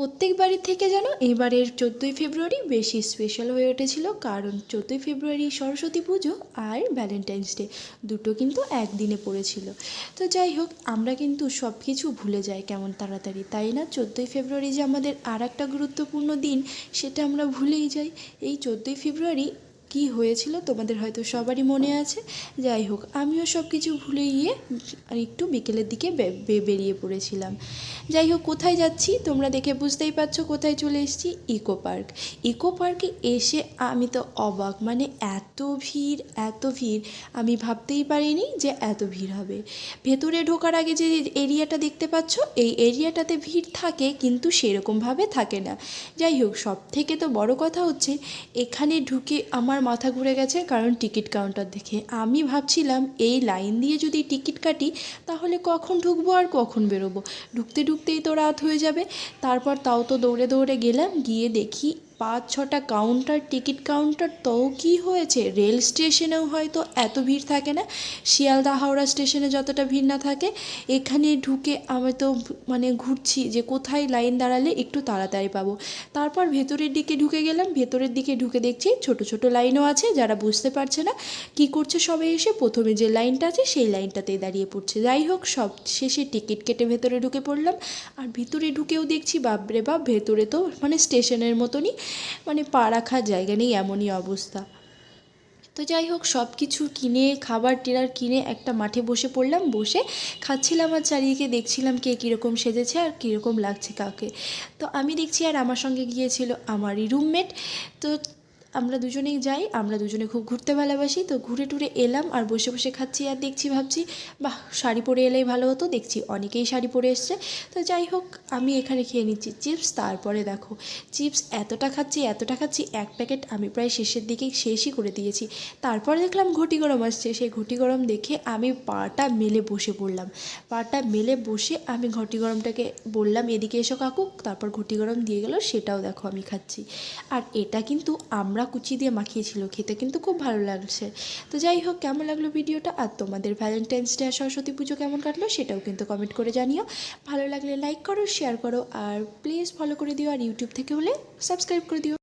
প্রত্যেক বাড়ির থেকে যেন এবারের চোদ্দোই ফেব্রুয়ারি বেশি স্পেশাল হয়ে উঠেছিল, কারণ চোদ্দোই ফেব্রুয়ারি সরস্বতী পুজো আর ভ্যালেন্টাইন্স ডে দুটো কিন্তু একদিনে পড়েছিল। তো যাই হোক, আমরা কিন্তু সব কিছু ভুলে যাই কেমন তাড়াতাড়ি, তাই না? চোদ্দোই ফেব্রুয়ারি যে আমাদের আর একটা গুরুত্বপূর্ণ দিন, সেটা আমরা ভুলেই যাই। এই চোদ্দোই ফেব্রুয়ারি কী হয়েছিল তোমাদের হয়তো সবারই মনে আছে। যাই হোক, আমিও সব কিছু ভুলে গিয়ে একটু বিকেলের দিকে বেরিয়ে পড়েছিলাম। যাই হোক, কোথায় যাচ্ছি তোমরা দেখে বুঝতেই পারছ কোথায় চলে এসেছি। Eco park. ইকো পার্কে এসে আমি তো অবাক মানে এত ভিড় এত ভিড়, আমি ভাবতেই পারিনি যে এত ভিড় হবে। ভেতরে ঢোকার আগে যে এরিয়াটা দেখতে পাচ্ছ, এই এরিয়াটাতে ভিড় থাকে কিন্তু সেরকমভাবে থাকে না। যাই হোক সব থেকে তো বড় কথা হচ্ছে, এখানে ঢুকে আমার মাথা ঘুরে গেছে কারণ টিকিট কাউন্টার দেখে। আমি ভাবছিলাম, এই লাইন দিয়ে যদি টিকিট কাটি, তাহলে কখন ঢুকবো আর কখন বেরোবো? ঢুকতে ঢুকতেই তো রাত হয়ে যাবে। তারপর তাও তো দৌড়ে দৌড়ে গেলাম, গিয়ে দেখি পাঁচ ছটা কাউন্টার টিকিট কাউন্টার তো কী হয়েছে? রেল স্টেশনেও হয়তো এত ভিড় থাকে না। শিয়ালদা, হাওড়া স্টেশনে যতটা ভিড় না থাকে। এখানে ঢুকে আমি তো মানে ঘুরছি যে কোথায় লাইন দাঁড়ালে একটু তাড়াতাড়ি পাবো। তারপর ভেতরের দিকে ঢুকে গেলাম। ভেতরের দিকে ঢুকে দেখছি ছোট ছোট লাইনও আছে। যারা বুঝতে পারছে না কি করছে সবাই এসে প্রথমে যে লাইনটা আছে, সেই লাইনটাতেই দাঁড়িয়ে পড়ছে। যাই হোক, সব শেষে টিকিট কেটে ভেতরে ঢুকে পড়লাম। আর ভিতরে ঢুকেও দেখছি, বাপরে বাপ! ভেতরে তো মানে স্টেশনের মতনই। মানে পা রাখার জায়গা নেই, এমনই অবস্থা। তো যাই হোক সব কিছু কিনে, খাবার, টেরার কিনে একটা মাঠে বসে পড়লাম, বসে খাচ্ছিলাম আর চারিদিকে দেখছিলাম কে কীরকম সেজেছে আর কীরকম লাগছে কাকে। তো আমি দেখছি আর আমার সঙ্গে গিয়েছিল আমারই রুমমেট তো আমরা দুজনেই যাই, আমরা দুজনে খুব ঘুরতে ভালোবাসি, তো ঘুরে টুরে এলাম আর বসে বসে খাচ্ছি আর দেখছি, ভাবছি, বাহ, শাড়ি পরে এলেই ভালো হতো। দেখছি অনেকেই শাড়ি পরে এসছে। তো যাই হোক, আমি এখানে খেয়ে নিচ্ছি চিপস, তারপরে দেখো, চিপস এতটা খাচ্ছি এতটা খাচ্ছি, এক প্যাকেট আমি প্রায় শেষের দিকে শেষই করে দিয়েছি। তারপর দেখলাম ঘটি গরম আসছে, সেই ঘটি গরম দেখে আমি পাটা মেলে বসে পড়লাম। পাটা মেলে বসে আমি ঘটি গরমটাকে বললাম, এদিকে এসো কাকু। তারপর ঘটি গরম দিয়ে গেল, সেটাও দেখো আমি খাচ্ছি। আর এটা কিন্তু আমরা কুচি দিয়ে মাখিয়েছিল খেতে, কিন্তু খুব ভালো লাগছে। তো যাই হোক, কেমন লাগল ভিডিওটা? আর তোমাদের ভ্যালেন্টাইন্স ডে সরস্বতী পুজো কেমন কাটলো সেটাও কিন্তু কমেন্ট করে জানিও। ভালো লাগলে লাইক করো শেয়ার করো, আর প্লিজ ফলো করে দিও, আর ইউটিউব থেকে হলে সাবস্ক্রাইব করে দিও।